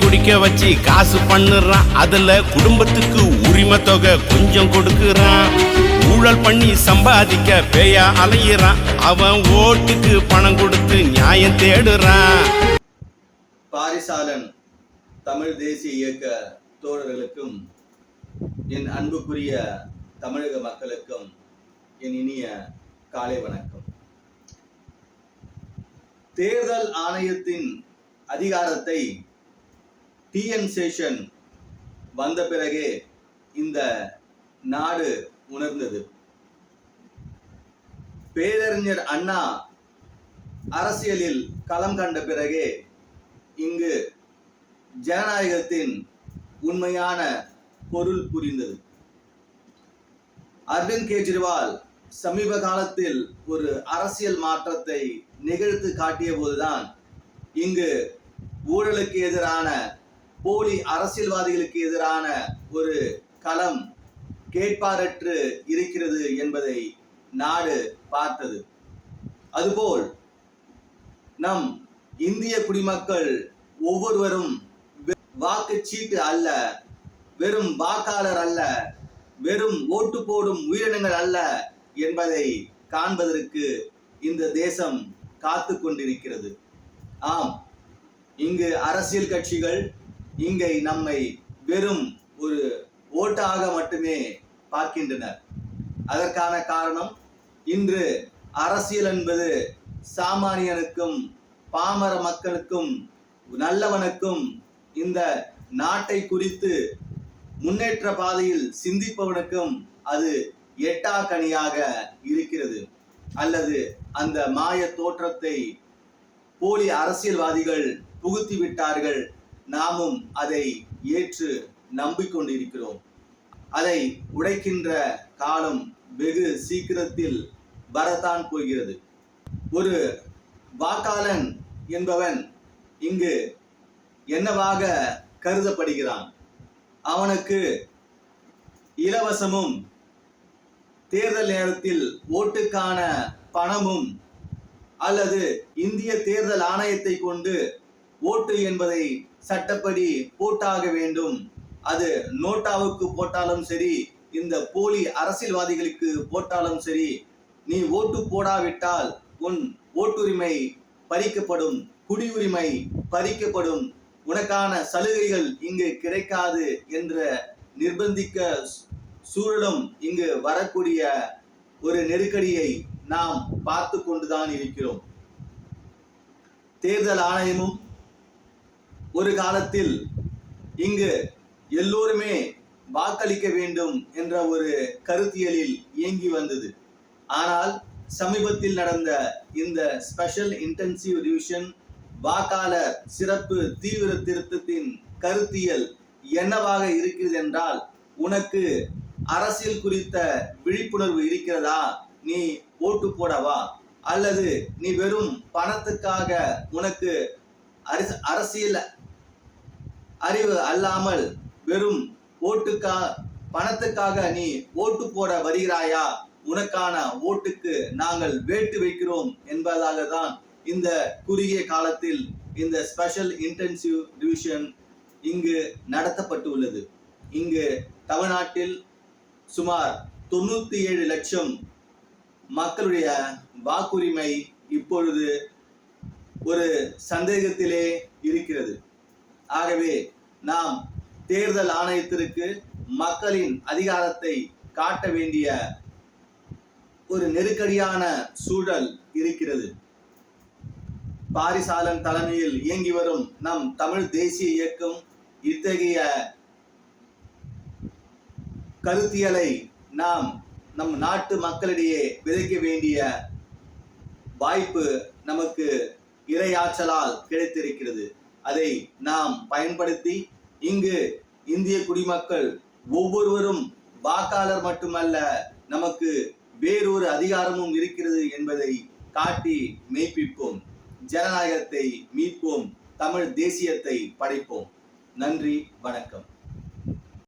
குடிக்க வச்சு காசு பண்ணுறான். அதுல குடும்பத்துக்கு உரிமை தொகை கொஞ்சம் கொடுக்கறான். ஊழல் பண்ணி சம்பாதிக்க பேயா அலையிறான். அவன் ஓட்டுக்கு பணம் கொடுத்து நியாயம் தேடுறான். பாரிசாலன் தமிழ் தேசிய இயக்க தோழர்களுக்கும் என் அன்புக்குரிய தமிழக மக்களுக்கும் என் இனிய காலை வணக்கம். தேர்தல் ஆணையத்தின் அதிகாரத்தை டிஎன் சேஷன் வந்த பிறகே இந்த நாடு உணர்ந்தது. பேரறிஞர் அண்ணா அரசியலில் களம் கண்ட பிறகே இங்கு ஜனநாயகத்தின் உண்மையான பொருள் புரிந்தது. அரவிந்த் கெஜ்ரிவால் சமீப காலத்தில் ஒரு அரசியல் மாற்றத்தை நிகழ்த்து காட்டிய போதுதான் இங்கு ஊழலுக்கு எதிரான போலி அரசியல்வாதிகளுக்கு எதிரான ஒரு களம் கேட்பாரற்று இருக்கிறது என்பதை நாடு பார்த்தது. அதுபோல் நம் இந்திய குடிமக்கள் ஒவ்வொருவரும் வாக்குச்சீட்டு அல்ல வெறும் வாக்காளர் அல்ல வெறும் ஓட்டு போடும் உயிரினங்கள் அல்ல என்பதை காண்பதற்கு இந்த தேசம் காத்து கொண்டிருக்கிறது. ஆம் இங்கு அரசியல் கட்சிகள் இங்கே நம்மை வெறும் ஒரு ஓட்டாக மட்டுமே பார்க்கின்றனர். அதற்கான காரணம் இன்று அரசியல் என்பது சாமானியனுக்கும் பாமர மக்களுக்கும் நல்லவனுக்கும் இந்த நாட்டை குறித்து முன்னேற்ற பாதையில் சிந்திப்பவனுக்கும் அது எட்டா கனியாக இருக்கிறது. அல்லது அந்த மாய தோற்றத்தை போலி அரசியல்வாதிகள் புகுத்தி விட்டார்கள் நாமும் அதை ஏற்று நம்பிக்கொண்டிருக்கிறோம். அதை உடைக்கின்ற காலம் வெகு சீக்கிரத்தில் வரத்தான் போகிறது. ஒரு வாக்காளன் என்பவன் இங்கு என்னவாக கருதப்படுகிறான்? அவனுக்கு இலவசமும் தேர்தல் நேரத்தில் ஓட்டுக்கான பணமும் அல்லது இந்திய தேர்தல் ஆணையத்தை கொண்டு ஓட்டு என்பதை சட்டப்படி போட்டாக வேண்டும். அது நோட்டாவுக்கு போட்டாலும் சரி இந்த போலி அரசியல்வாதிகளுக்கு போட்டாலும் சரி நீ ஓட்டு போடாவிட்டால் உன் ஓட்டுரிமை பறிக்கப்படும் குடியுரிமை பறிக்கப்படும். உனக்கான சலுகைகள் இங்கு கிடைக்காது என்ற நிர்பந்திக்க சூழலும் இங்கு வரக்கூடிய ஒரு நெருக்கடியை நாம் பார்த்து கொண்டுதான் இருக்கிறோம். தேர்தல் ஆணையமும் ஒரு காலத்தில் இங்கு எல்லோருமே வாக்களிக்க வேண்டும் என்ற ஒரு கருத்தியலில் இயங்கி வந்தது. ஆனால் சமீபத்தில் நடந்த இந்த ஸ்பெஷல் இன்டென்சிவ் ரிவிஷன் வாக்காளர் சிறப்பு தீவிர திருத்தத்தின் கருத்தியல் என்னவாக இருக்கிறது என்றால் உனக்கு அரசியல் குறித்த விழிப்புணர்வு இருக்கிறதா? நீ ஓட்டு போடவா? அல்லது நீ வெறும் பணத்துக்காக உனக்கு அரசியல் அறிவு அல்லாமல் வெறும் ஓட்டுக்கா பணத்துக்காக நீ ஓட்டு போட வருகிறாயா? உனக்கான ஓட்டுக்கு நாங்கள் வேட்டு வைக்கிறோம் என்பதாக தான் இந்த குறுகிய காலத்தில் இந்த ஸ்பெஷல் இன்டென்சிவ் டிவிஷன் இங்கு நடத்தப்பட்டுள்ளது. இங்கு தமிழ்நாட்டில் சுமார் தொண்ணூத்தி ஏழு லட்சம் மக்களுடைய வாக்குரிமை இப்பொழுது ஒரு சந்தேகத்திலே இருக்கிறது. ஆகவே நாம் தேர்தல் ஆணையத்திற்கு மக்களின் அதிகாரத்தை காட்ட வேண்டிய ஒரு நெருக்கடியான சூழல் இருக்கிறது. பாரிசாலன் தலைமையில் இயங்கி வரும் நம் தமிழ் தேசிய இயக்கம் இத்தகைய கருத்தியலை நாம் நம் நாட்டு மக்களிடையே விதைக்க வேண்டிய வாய்ப்பு நமக்கு இரையாற்றலால் கிடைத்திருக்கிறது. அதை நாம் பயன்படுத்தி இங்கு இந்திய குடிமக்கள் ஒவ்வொருவரும் வாக்காளர் மட்டுமல்ல நமக்கு வேறொரு அதிகாரமும் இருக்கிறது என்பதை காட்டி மெய்ப்பிப்போம். ஜனநாயகத்தை மீட்போம். தமிழ் தேசியத்தை படைப்போம். நன்றி வணக்கம்.